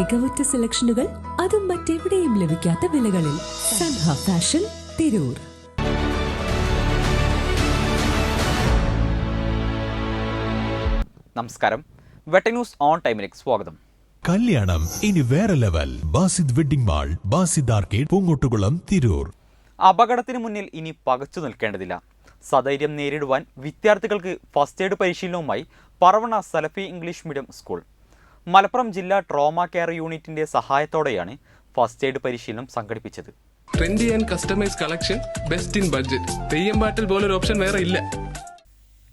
മികവുറ്റ സെലക്ഷനുകൾ അതും മറ്റെവിടെയും ലഭിക്കാത്ത വിലകളിൽ സൻഹ ഫാഷൻ തിരൂർ. നമസ്കാരം. വെട്ടി ന്യൂസ് ഓൺ ടൈമിലേക്ക് സ്വാഗതം. കല്യാണം ഇനി വേറെ level. Basid wedding mall Basid arcade Poongottukulam Tirur. അപകടത്തിന് മുന്നിൽ ഇനി പകച്ചു നിൽക്കേണ്ടതില്ല. സധൈര്യം നേരിടുവാൻ വിദ്യാർത്ഥികൾക്ക് ഫസ്റ്റ് എയ്ഡ് പരിശീലനവുമായി പറവണ സലഫി ഇംഗ്ലീഷ് മീഡിയം സ്കൂൾ. മലപ്പുറം ജില്ലാ ട്രോമ കെയർ യൂണിറ്റിന്റെ സഹായത്തോടെയാണ് ഫസ്റ്റ് എയ്ഡ് പരിശീലനം സംഘടിപ്പിച്ചത്. Trendy and customise collection best in budget Theyyam പാട്ടിൽ പോലൊരു ഓപ്ഷൻ വേറെ ഇല്ല.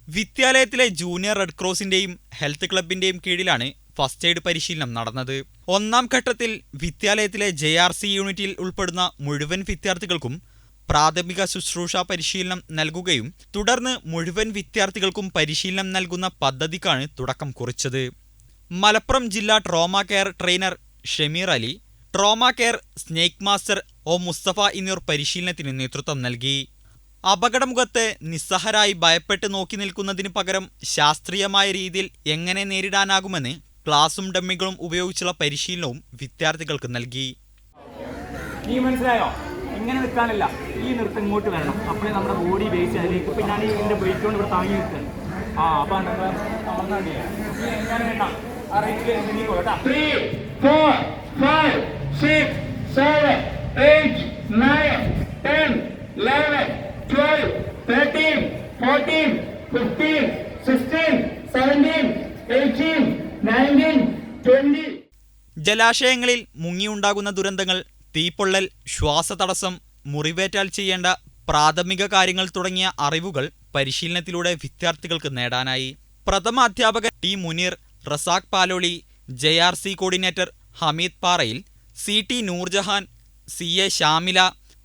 വിദ്യാലയത്തിലെ ജൂനിയർ റെഡ് ക്രോസിന്റെയും ഹെൽത്ത് ക്ലബിന്റെയും കീഴിലാണ് ഫസ്റ്റ് എയ്ഡ് പരിശീലനം നടന്നത്. ഒന്നാം ഘട്ടത്തിൽ വിദ്യാലയത്തിലെ ജെ ആർ സി യൂണിറ്റിൽ ഉൾപ്പെടുന്ന മുഴുവൻ വിദ്യാർത്ഥികൾക്കും പ്രാഥമിക ശുശ്രൂഷ പരിശീലനം നൽകുകയും തുടർന്ന് മുഴുവൻ വിദ്യാർത്ഥികൾക്കും പരിശീലനം നൽകുന്ന പദ്ധതിക്കാണ് തുടക്കം കുറിച്ചത്. മലപ്പുറം ജില്ലാ trauma care trainer Shameer Ali trauma care snake master O Mustafa എന്നിവർ പരിശീലനത്തിന് നേതൃത്വം നൽകി. അപകടമുഖത്തെ നിസ്സഹരായി ഭയപ്പെട്ട് നോക്കി നിൽക്കുന്നതിന് പകരം ശാസ്ത്രീയമായ രീതിയിൽ എങ്ങനെ നേരിടാനാകുമെന്ന് ക്ലാസും ഡമ്മികളും ഉപയോഗിച്ചുള്ള പരിശീലനവും വിദ്യാർത്ഥികൾക്ക് നൽകി. നീ മനസ്സിലായോ? ഇങ്ങനെ നിൽക്കാനല്ല. ഈ നൃത്തം ഇങ്ങോട്ട് വരണം. അപ്പോഴേ നമ്മുടെ ബോഡി ബേസ് അതിലേക്ക് ഇപ്പം ഞാൻ ഇതിന്റെ ബ്രേക്ക് കൊണ്ട് ഇവിടെ താങ്ങി നിൽക്കുകയാണ് ആ അപ്പം നമ്മൾ അമർന്നാണ്ടി ഞാൻ വേണ്ട? ആ റേറ്റിൽ നീക്കോളൂ കേട്ടോ three, four, five, six, seven, eight, nine, ten, eleven, twelve, thirteen, fourteen, fifteen, sixteen, seventeen, eighteen, nineteen, twenty. ജലാശയങ്ങളിൽ മുങ്ങിയുണ്ടാകുന്ന ദുരന്തങ്ങൾ തീപ്പൊള്ളൽ ശ്വാസതടസ്സം മുറിവേറ്റാൽ ചെയ്യേണ്ട പ്രാഥമിക കാര്യങ്ങൾ തുടങ്ങിയ അറിവുകൾ പരിശീലനത്തിലൂടെ വിദ്യാർത്ഥികൾക്ക് നേടാനായി പ്രഥമ അധ്യാപകൻ T Muneer Razak Paloli J R C coordinator Hameed Parayil C T Noorjahan C A Shamila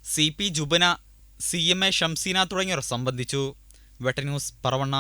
C P Jubana C M A Shamseena തുടങ്ങിയവർ സംബന്ധിച്ചു. വെട്ടന്യൂസ് പറവണ്ണ.